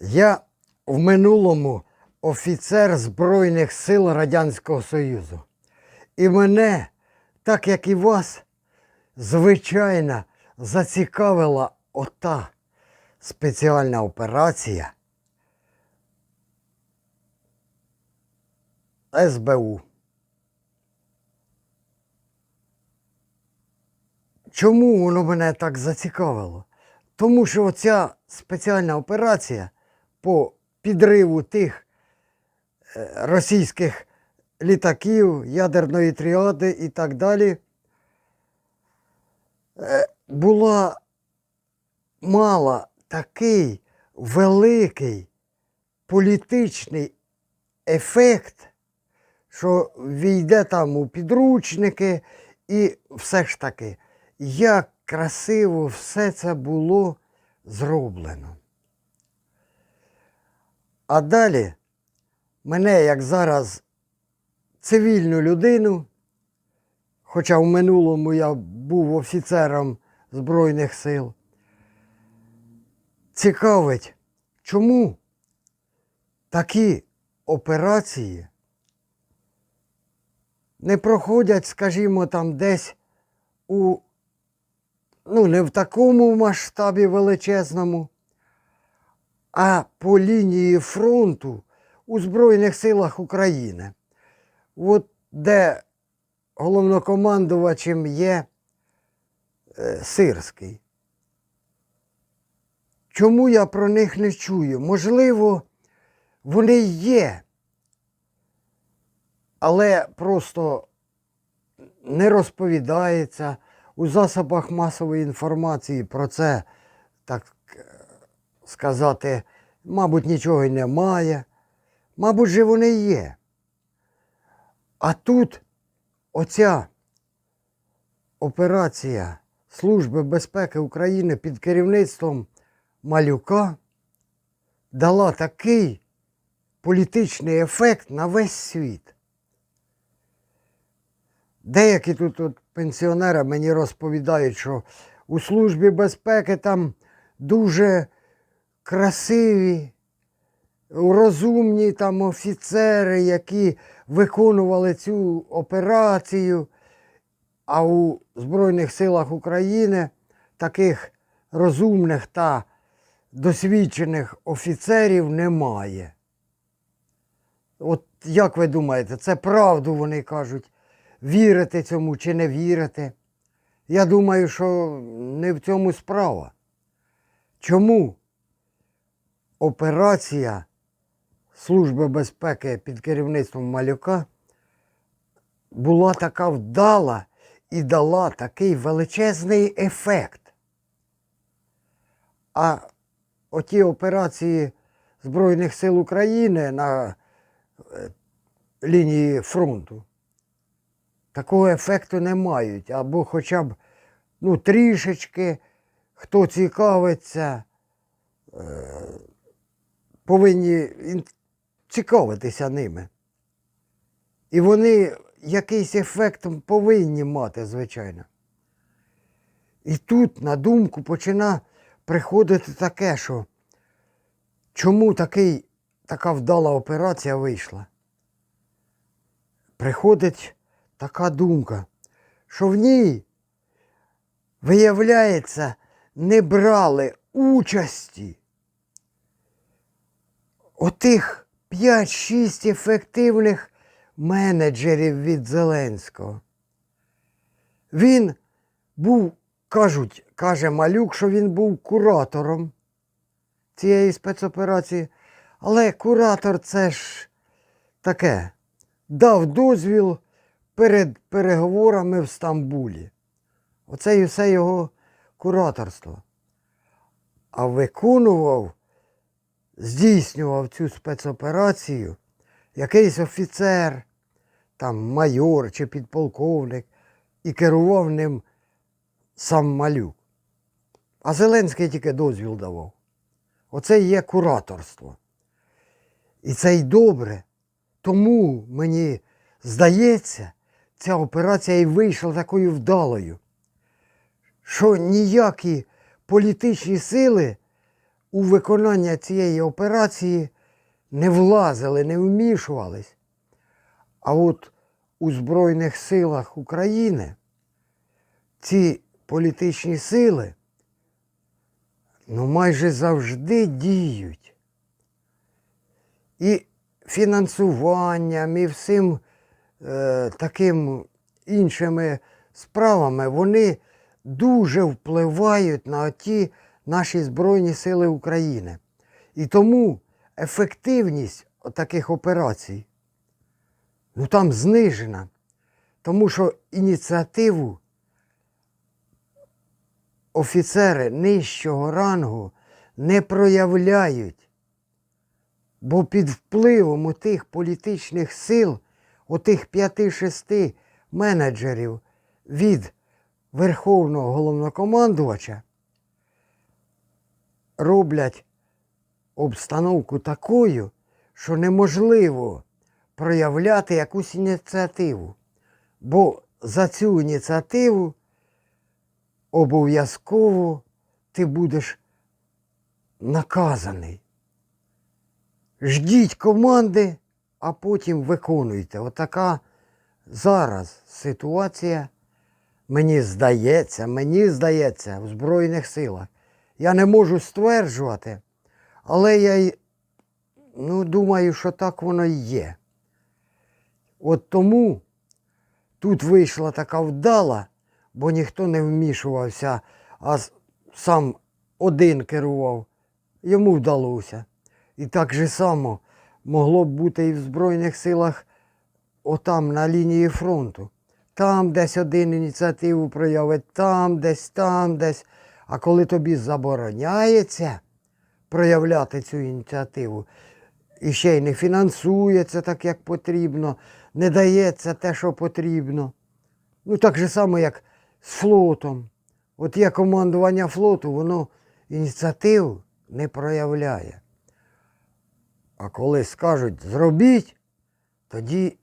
Я в минулому офіцер Збройних сил Радянського Союзу. І мене, так як і вас, звичайно, зацікавила ота спеціальна операція СБУ. Чому воно мене так зацікавило? Тому що оця спеціальна операція по підриву тих е, російських літаків, ядерної тріади і так далі, е, була мала такий великий політичний ефект, що війде там у підручники, і все ж таки, як красиво все це було зроблено. А далі мене, як зараз, цивільну людину, хоча в минулому я був офіцером Збройних сил, цікавить, чому такі операції не проходять, скажімо, там десь у, ну, не в такому масштабі величезному, а по лінії фронту у Збройних силах України. От де головнокомандувачем є е, Сирський. Чому я про них не чую? Можливо, вони є, але просто не розповідається у засобах масової інформації про це, так сказати, мабуть, нічого й немає. Мабуть, же вони є. А тут оця операція Служби безпеки України під керівництвом Малюка дала такий політичний ефект на весь світ. Деякі тут от пенсіонери мені розповідають, що у Службі безпеки там дуже красиві, розумні там офіцери, які виконували цю операцію, а у Збройних силах України таких розумних та досвідчених офіцерів немає. От як ви думаєте, це правду вони кажуть? Вірите цьому чи не вірите? Я думаю, що не в цьому справа. Чому операція Служби безпеки під керівництвом Малюка була така вдала і дала такий величезний ефект? А оті операції Збройних сил України на е, лінії фронту такого ефекту не мають. Або хоча б ну, трішечки, хто цікавиться, е, повинні цікавитися ними. І вони якийсь ефект повинні мати, звичайно. І тут на думку почина приходити таке, що чому такий, така вдала операція вийшла? Приходить така думка, що в ній, виявляється, не брали участі отих 5-6 ефективних менеджерів від Зеленського. Він був, кажуть, каже Малюк, що він був куратором цієї спецоперації. Але куратор це ж таке, дав дозвіл перед переговорами в Стамбулі. Оце і все його кураторство. А виконував, здійснював цю спецоперацію якийсь офіцер, там майор чи підполковник, і керував ним сам малюк. А Зеленський тільки дозвіл давав. Оце і є кураторство. І це й добре. Тому мені здається, ця операція і вийшла такою вдалою, що ніякі політичні сили у виконання цієї операції не влазили, не вмішувались. А от у Збройних силах України ці політичні сили ну, майже завжди діють. І фінансуванням, і всім е, таким іншими справами вони дуже впливають на ті наші Збройні Сили України. І тому ефективність таких операцій ну, там знижена. Тому що ініціативу офіцери нижчого рангу не проявляють. Бо під впливом тих політичних сил, у тих п'яти-шести менеджерів від Верховного головнокомандувача роблять обстановку такою, що неможливо проявляти якусь ініціативу. Бо за цю ініціативу обов'язково ти будеш наказаний. Ждіть команди, а потім виконуйте. Отака зараз ситуація, мені здається, мені здається, в Збройних силах. Я не можу стверджувати, але я ну, думаю, що так воно і є. От тому тут вийшла така вдала, бо ніхто не вмішувався, а сам один керував. Йому вдалося. І так же само могло б бути і в Збройних силах отам на лінії фронту. Там десь один ініціативу проявить, там десь, там десь. А коли тобі забороняється проявляти цю ініціативу, і ще й не фінансується так, як потрібно, не дається те, що потрібно. Ну, так же само, як з флотом. От є командування флоту, воно ініціативу не проявляє. А коли скажуть зробіть, тоді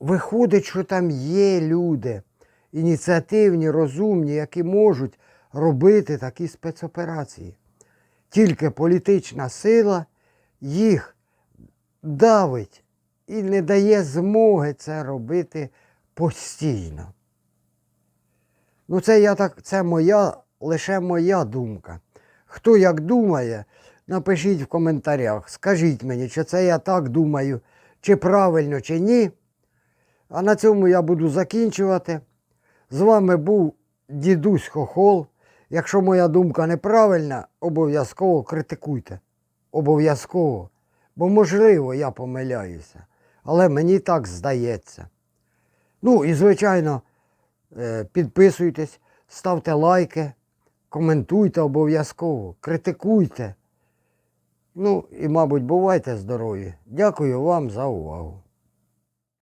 виходить, що там є люди, ініціативні, розумні, які можуть робити такі спецоперації. Тільки політична сила їх давить і не дає змоги це робити постійно. Ну, це я так, це моя, лише моя думка. Хто як думає, напишіть в коментарях, скажіть мені, чи це я так думаю, чи правильно, чи ні. А на цьому я буду закінчувати. З вами був дідусь Хохол. Якщо моя думка неправильна, обов'язково критикуйте. Обов'язково. Бо, можливо, я помиляюся. Але мені так здається. Ну і, звичайно, е, підписуйтесь, ставте лайки, коментуйте обов'язково, критикуйте. Ну і, мабуть, бувайте здорові. Дякую вам за увагу.